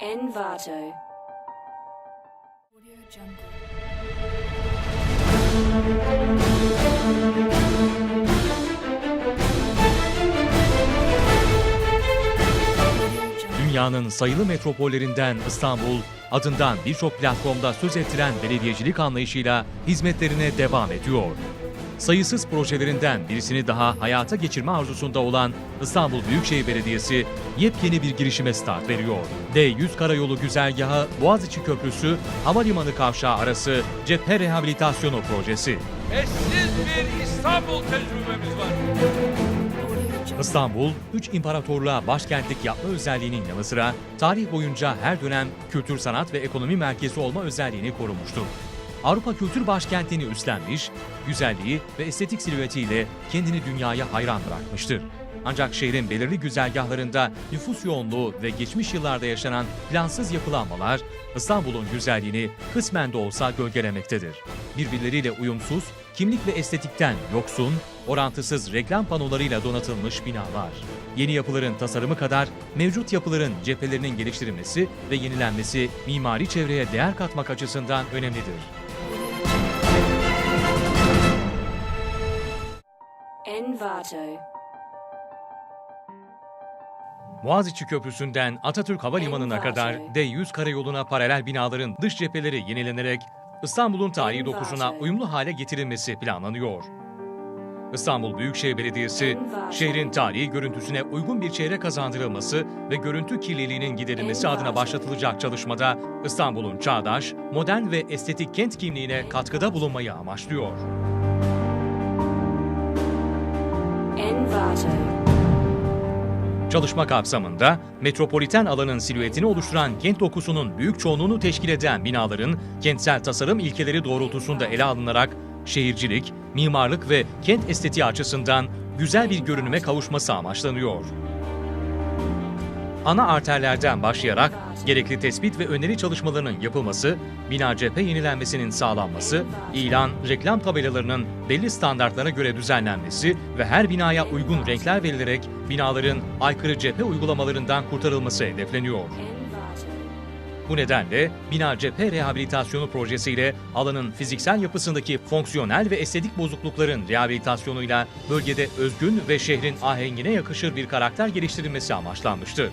Envato. Dünyanın sayılı metropollerinden İstanbul, adından birçok platformda söz ettiren belediyecilik anlayışıyla hizmetlerine devam ediyor. Sayısız projelerinden birisini daha hayata geçirme arzusunda olan İstanbul Büyükşehir Belediyesi yepyeni bir girişime start veriyor. D100 Karayolu güzergahı Boğaziçi Köprüsü Havalimanı Kavşağı arası cephe rehabilitasyonu projesi. Eşsiz bir İstanbul tecrübemiz var. İstanbul, üç imparatorluğa başkentlik yapma özelliğinin yanı sıra tarih boyunca her dönem kültür, sanat ve ekonomi merkezi olma özelliğini korumuştur. Avrupa Kültür Başkentliğini üstlenmiş, güzelliği ve estetik silüetiyle kendini dünyaya hayran bırakmıştır. Ancak şehrin belirli güzergahlarında nüfus yoğunluğu ve geçmiş yıllarda yaşanan plansız yapılanmalar İstanbul'un güzelliğini kısmen de olsa gölgelemektedir. Birbirleriyle uyumsuz, kimlik ve estetikten yoksun, orantısız reklam panolarıyla donatılmış binalar. Yeni yapıların tasarımı kadar mevcut yapıların cephelerinin geliştirilmesi ve yenilenmesi mimari çevreye değer katmak açısından önemlidir. Envato. Boğaziçi Köprüsü'nden Atatürk Havalimanı'na kadar D100 karayoluna paralel binaların dış cepheleri yenilenerek İstanbul'un tarihi dokusuna uyumlu hale getirilmesi planlanıyor. İstanbul Büyükşehir Belediyesi, şehrin tarihi görüntüsüne uygun bir çevre kazandırılması ve görüntü kirliliğinin giderilmesi adına başlatılacak çalışmada İstanbul'un çağdaş, modern ve estetik kent kimliğine katkıda bulunmayı amaçlıyor. Çalışma kapsamında metropoliten alanın silüetini oluşturan kent dokusunun büyük çoğunluğunu teşkil eden binaların kentsel tasarım ilkeleri doğrultusunda ele alınarak şehircilik, mimarlık ve kent estetiği açısından güzel bir görünüme kavuşması amaçlanıyor. Ana arterlerden başlayarak gerekli tespit ve öneri çalışmalarının yapılması, bina cephe yenilenmesinin sağlanması, ilan, reklam tabelalarının belli standartlara göre düzenlenmesi ve her binaya uygun renkler verilerek binaların aykırı cephe uygulamalarından kurtarılması hedefleniyor. Bu nedenle bina cephe rehabilitasyonu projesiyle alanın fiziksel yapısındaki fonksiyonel ve estetik bozuklukların rehabilitasyonuyla bölgede özgün ve şehrin ahengine yakışır bir karakter geliştirilmesi amaçlanmıştır.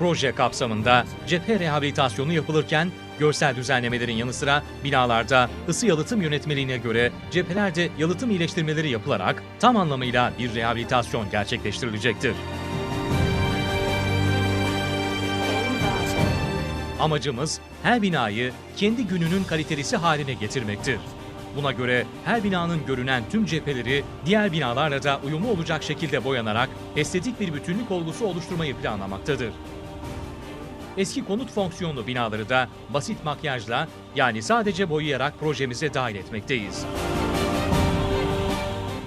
Proje kapsamında cephe rehabilitasyonu yapılırken görsel düzenlemelerin yanı sıra binalarda ısı yalıtım yönetmeliğine göre cephelerde yalıtım iyileştirmeleri yapılarak tam anlamıyla bir rehabilitasyon gerçekleştirilecektir. Amacımız her binayı kendi gününün kalitelisi haline getirmektir. Buna göre her binanın görünen tüm cepheleri diğer binalarla da uyumlu olacak şekilde boyanarak estetik bir bütünlük olgusu oluşturmayı planlamaktadır. Eski konut fonksiyonlu binaları da basit makyajla yani sadece boyayarak projemize dahil etmekteyiz.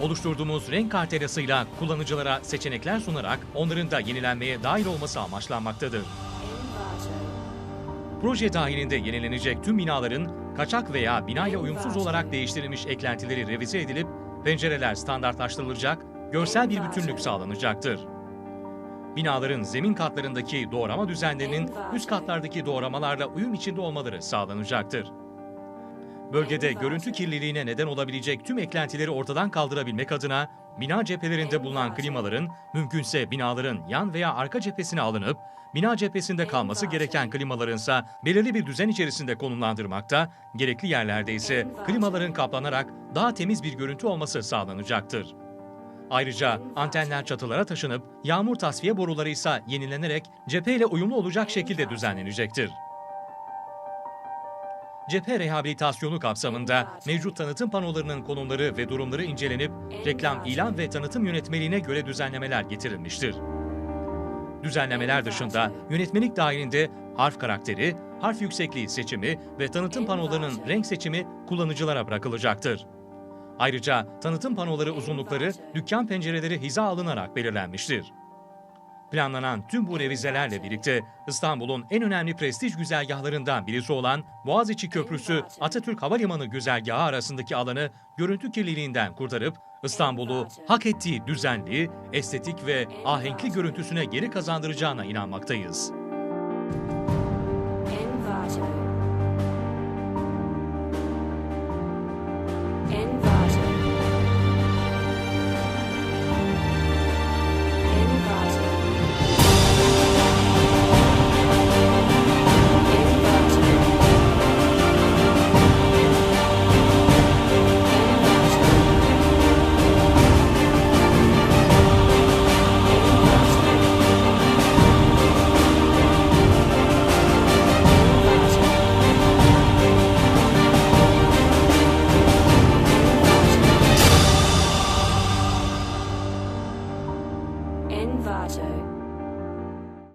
Oluşturduğumuz renk kartelasıyla kullanıcılara seçenekler sunarak onların da yenilenmeye dahil olması amaçlanmaktadır. Proje dahilinde yenilenecek tüm binaların kaçak veya binayla uyumsuz olarak değiştirilmiş eklentileri revize edilip pencereler standartlaştırılacak, görsel bir bütünlük sağlanacaktır. Binaların zemin katlarındaki doğrama düzenlerinin üst katlardaki doğramalarla uyum içinde olmaları sağlanacaktır. Bölgede görüntü kirliliğine neden olabilecek tüm eklentileri ortadan kaldırabilmek adına bina cephelerinde bulunan klimaların mümkünse binaların yan veya arka cephesine alınıp bina cephesinde kalması gereken klimaların ise belirli bir düzen içerisinde konumlandırmakta, gerekli yerlerde ise klimaların kaplanarak daha temiz bir görüntü olması sağlanacaktır. Ayrıca antenler çatılara taşınıp yağmur tasfiye boruları ise yenilenerek cepheyle uyumlu olacak şekilde düzenlenecektir. Cephe rehabilitasyonu kapsamında mevcut tanıtım panolarının konumları ve durumları incelenip reklam, ilan ve tanıtım yönetmeliğine göre düzenlemeler getirilmiştir. Düzenlemeler dışında yönetmelik dahilinde harf karakteri, harf yüksekliği seçimi ve tanıtım panolarının renk seçimi kullanıcılara bırakılacaktır. Ayrıca tanıtım panoları uzunlukları dükkan pencereleri hiza alınarak belirlenmiştir. Planlanan tüm bu revizelerle birlikte İstanbul'un en önemli prestij güzergahlarından birisi olan Boğaziçi Köprüsü Atatürk Havalimanı güzergahı arasındaki alanı görüntü kirliliğinden kurtarıp İstanbul'u hak ettiği düzenli, estetik ve ahenkli görüntüsüne geri kazandıracağına inanmaktayız.